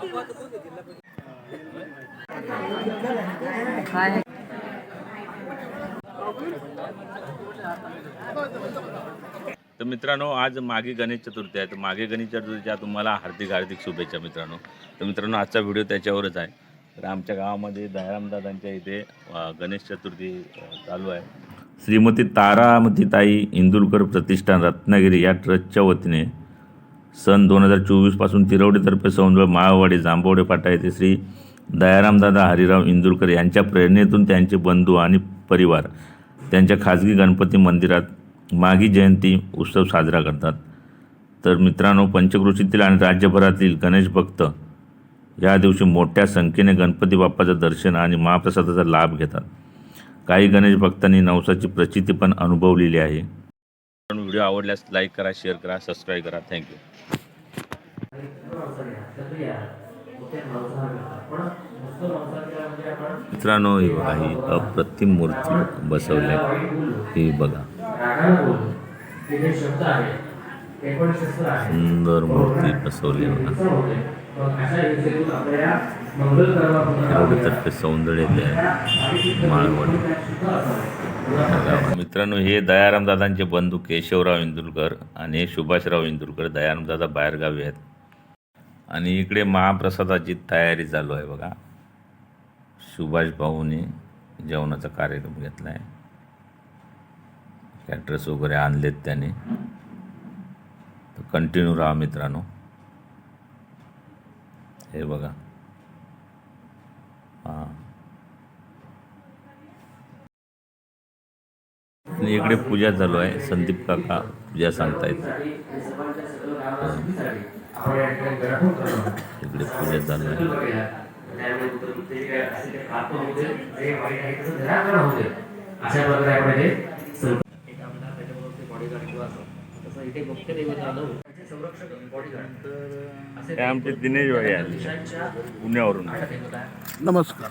दिवस तर मित्रांनो आज मागे गणेश चतुर्थी आहे. तर मागे गणेश चतुर्थीच्या तुम्हाला हार्दिक हार्दिक शुभेच्छा मित्रांनो. तर मित्रांनो आजचा व्हिडिओ त्याच्यावरच आहे. तर आमच्या गावामध्ये दयारामदादांच्या इथे गणेश चतुर्थी चालू आहे. श्रीमती तारामतीताई इंदुरकर प्रतिष्ठान रत्नागिरी या ट्रस्टच्या वतीने सन दोन हजार चोवीसपासून तिरवडीतर्फे सौंदळ माळवाडी जांभवडे फाटा येथे श्री दयारामदादा हरिराव इंदुरकर यांच्या प्रेरणेतून त्यांचे बंधू आणि परिवार त्यांच्या खाजगी गणपती मंदिरात माघी जयंती उत्सव साजरा करतात. तर मित्रांनो पंचकृषीतील आणि राज्यभरातील गणेश भक्त या दिवशी मोठ्या संख्येने गणपती बाप्पाचं दर्शन आणि महाप्रसादाचा लाभ घेतात. काही गणेश भक्तांनी नवसाची प्रचिती पण अनुभवलेली आहे. व्हिडिओ आवडल्यास लाईक करा शेअर करा सबस्क्राईब करा. थँक्यू मित्रांनो ही बघा ही अप्रतिम मूर्ती बसवली. ही बघा. सुंदर मूर्ती बसवली बघा. एवढं सौंदर्य आहे माळवड मित्रांनो हे दयाराम दादांचे बंधू केशवराव इंदुरकर आणि हे सुभाषराव इंदुरकर दयाराम दादा बाहेरगावी आहेत. आणि इकडे महाप्रसादाची तयारी चालू आहे बघा. सुभाष भाऊने जेवणाचा कार्यक्रम घेतला आहे कॅटरस वगैरे आणलेत त्याने. तर कंटिन्यू राहा मित्रांनो. हे बघा. आणि इकडे पूजा चालू आहे संदीप काका पूजा सांगतायत. इकडे पूजा चालू आहे आमचे दिनेश भाई आले पुण्यावरून. नमस्कार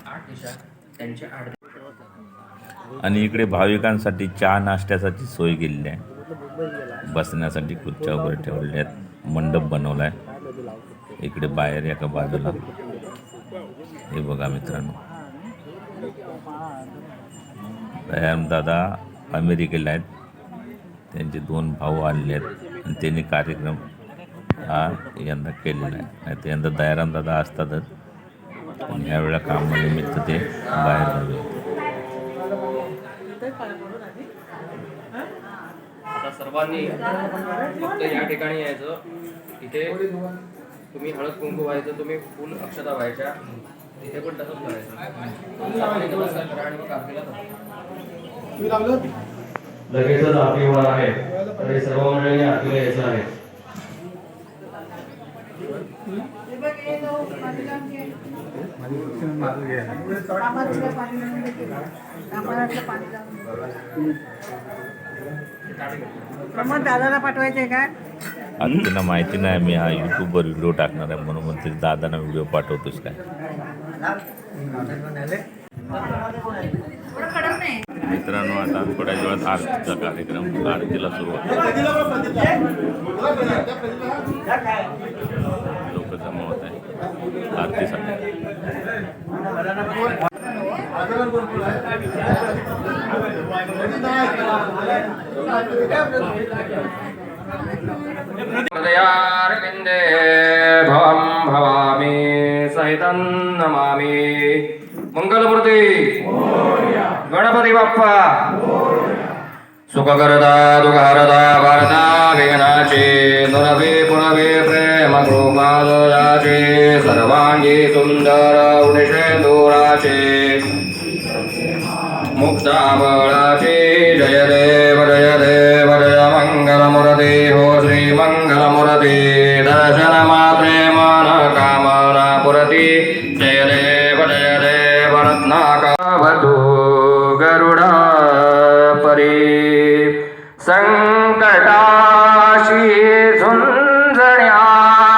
आणि इकडे भाविकांसाठी चहा नाश्त्यासाठी सोय केलेली आहे. बसण्यासाठी खुर्च्या वगैरे ठेवलेल्या आहेत. मंडप बनवला आहे इकडे बाहेर एका बाजूला. हे बघा मित्रांनो. दयाराम दादा अमेरिकेला आहेत. त्यांचे दोन भाऊ आलेले आहेत आणि त्यांनी कार्यक्रम हा यंदा केलेला आहे. नाही तर यंदा दयाराम दादा असतातच. पण ह्यावेळेला कामानिमित्त ते बाहेर आले आता सर्वांनी फक्त या ठिकाणी यायचं. इथे तुम्ही हळद कुंकू व्हायचं तुम्ही फुल अक्षता व्हायच्या. इथे पण तसंच करायचं. लगेचच आरती होणार आहे. तरी सर्व मंडळींनी आरतीला यायचं आहे. प्रमोद दादाला पाठवायचंय का? त्यांना माहिती नाही मी हा युट्यूबवर व्हिडिओ टाकणार आहे म्हणून म्हणते दादांना व्हिडिओ पाठवतोस काय? मित्रांनो आता थोड्या वेळात आरतीचा कार्यक्रम आरतीला सुरुवात. आहे आरतीसाठी हृदयारविन्दे भवं भवामि सहितं नमामि मंगलमूर्ती गणपती बाप्पा सुखकरदा दुःखहरता वारता विघ्नाचे नुरवे पुनवे प्रेम कृपादराचे सर्वांगी सुंदर उदिशे दूराचे जय जय देव। ஆ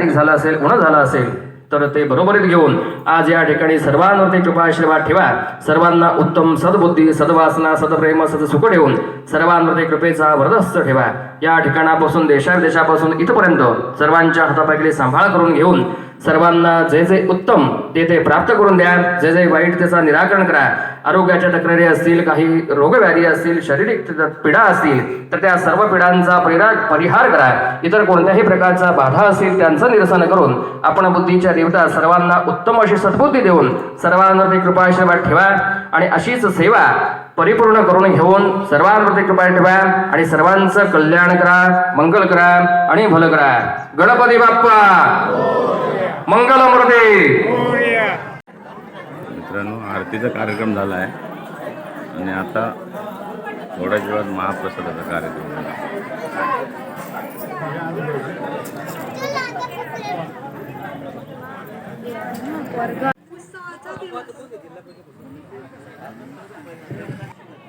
अधिक झाला असेल गुण झाला असेल तर ते बरोबरीत घेऊन आज या ठिकाणी सर्वांवरती कृपाशीर्वाद ठेवा. सर्वांना उत्तम सद्बुद्धी सद्वासना सदप्रेम सदसुख ठेवून सर्वांवरती कृपेचा वरदस्त ठेवा. या ठिकाणापासून देशाविदेशापासून इथपर्यंत सर्वांच्या हातापायकडे सांभाळ करून घेऊन सर्वांना जे जे उत्तम. ते ते प्राप्त करून द्या. जे जे वाईट त्याचा निराकरण करा. आरोग्याच्या तक्रारी असतील काही रोगव्याधी असतील शारीरिक पीडा असतील तर त्या सर्व पिढांचा परिरा परिहार करा. इतर कोणत्याही प्रकारचा बाधा असेल त्यांचं निरसन करून आपण बुद्धीच्या देवता सर्वांना उत्तम अशी सद्बुद्धी देऊन सर्वांवरती कृपाशीर्वाद ठेवा आणि अशीच सेवा परिपूर्ण करून घेऊन सर्वांवरती कृपा ठेवा आणि सर्वांचं कल्याण करा मंगल करा आणि भलं करा. गणपती बाप्पा! मंगलमूर्ती. मित्रांनो आरतीचा कार्यक्रम झाला आहे. आणि आता थोड्याच वेळात महाप्रसादाचा कार्यक्रम आहे.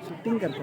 शूटिंग करतो.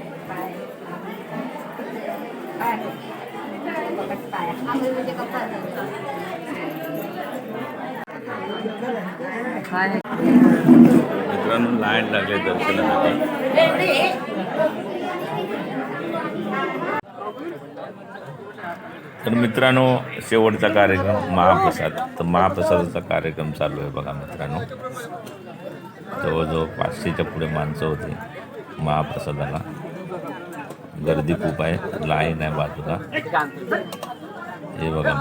मित्रांनो लाईन लागले दर्शनासाठी. तर मित्रांनो शेवटचा कार्यक्रम महाप्रसाद. तर महाप्रसादाचा कार्यक्रम चालू आहे बघा मित्रांनो. जवळजवळ पाचशेच्या पुढे माणसं होती महाप्रसादाला. गर्दी खूप आहे लाईन आहे बाजूला हे बघा.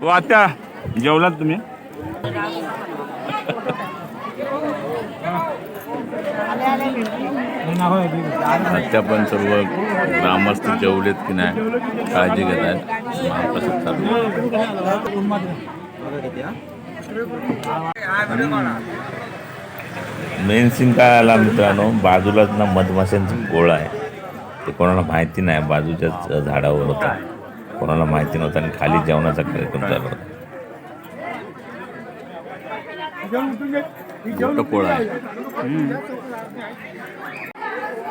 हो आता जेवलात तुम्ही? आत्या पण सर्व ग्रामस्थ जेवलेत की नाही काळजी घेत आहेत. महाप्रसाद चालू मेन सीन काय आला मित्रांनो? बाजूलाच ना मधमाशांचं गोळा आहे. ते कोणाला माहिती नाही बाजूच्याच झाडावर होता. कोणाला माहिती नव्हतं आणि खाली जेवणाचा कार्यक्रम चालू होता. मोठं आहे.